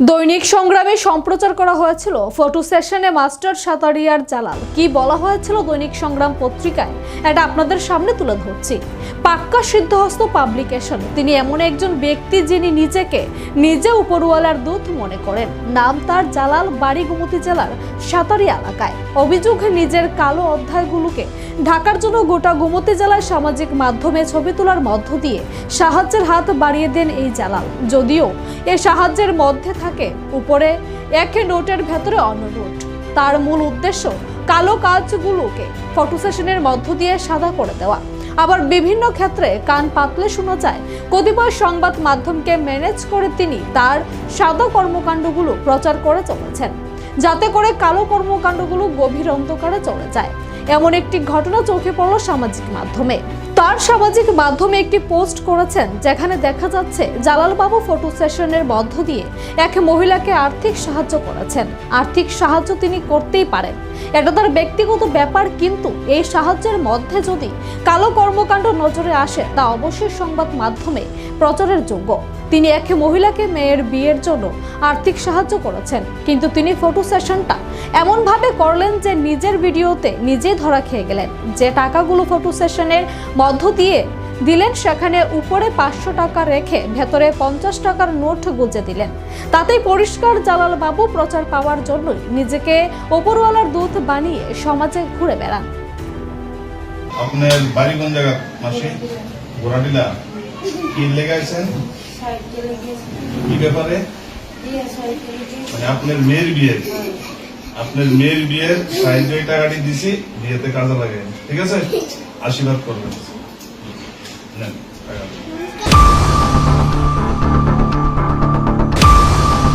দৈনিক সংগ্রামে সম্প্রচার করা হয়েছিল ফটো সেশনে মাস্টার সাতারিয়ার জালাল। কি বলা হয়েছিল দৈনিক সংগ্রাম পত্রিকায়? এটা আপনাদের সামনে তুলে ধরছি। পাক্কা সিদ্ধহস্ত পাবলিকেশন। তিনি এমন একজন ব্যক্তি যিনি নিজেকে নিজে উপরওয়ালার দূত মনে করেন। নাম তার জালাল বাড়ি গুমতি জেলার সাতারিয়া এলাকায়। অভিযোগ, নিজের কালো অধ্যায়গুলোকে ঢাকার জন্য গোটা গুমতি জেলায় সামাজিক মাধ্যমে ছবি তোলার মধ্য দিয়ে সাহায্যের হাত বাড়িয়ে দেন এই জালাল। যদিও এ সাহায্যের মধ্যে থাকে। উপরে এক নোটের ভেতরে অন্য নোট তার মূল উদ্দেশ্য কালো কাজগুলোকে ফটো সেশনের মধ্য দিয়ে সাদা করে দেওয়া। আবার বিভিন্ন ক্ষেত্রে কান পাতলে শোনা যায়। কতিপয় সংবাদ মাধ্যমকে ম্যানেজ করে তিনি তার সাদা কর্মকাণ্ডগুলো প্রচার করে চলেছেন। যাতে করে কালো কর্মকাণ্ডগুলো গভীর অন্ধকারে চলে যায়। এমন একটি ঘটনা চোখে পড়ল সামাজিক মাধ্যমে। তার সামাজিক মাধ্যমে একটি পোস্ট করেছেন, যেখানে দেখা যাচ্ছে জালালবাবু ফটো সেশনের মধ্য দিয়ে এক মহিলাকে আর্থিক সাহায্য করেছেন। আর্থিক সাহায্য তিনি করতেই পারেন। এটা তার ব্যক্তিগত ব্যাপার কিন্তু এই সাহায্যের মধ্যে যদি কালো কর্মকাণ্ড নজরে আসে, তা অবশ্যই সংবাদ মাধ্যমে প্রচারের যোগ্য। তিনি এক মহিলাকে মেয়ের বিয়ের জন্য আর্থিক সাহায্য করেছেন, কিন্তু তিনি ফটো সেশনটা এমনভাবে করলেন যে নিজের ভিডিওতে নিজে ধরা খেয়ে গেলেন। যে টাকাগুলো ফটো সেশনের মধ্য দিয়ে দিলেন সেখানে উপরে পাঁচশো টাকা রেখে ভেতরে পঞ্চাশ টাকার নোট গুজে দিলেন। তাতেই পরিষ্কার জালাল বাবু প্রচার পাওয়ার জন্যই নিজেকে ওপরওয়ালার দূত বানিয়ে সমাজে ঘুরে বেড়ান। মানে আশীর্বাদ করবেন। No.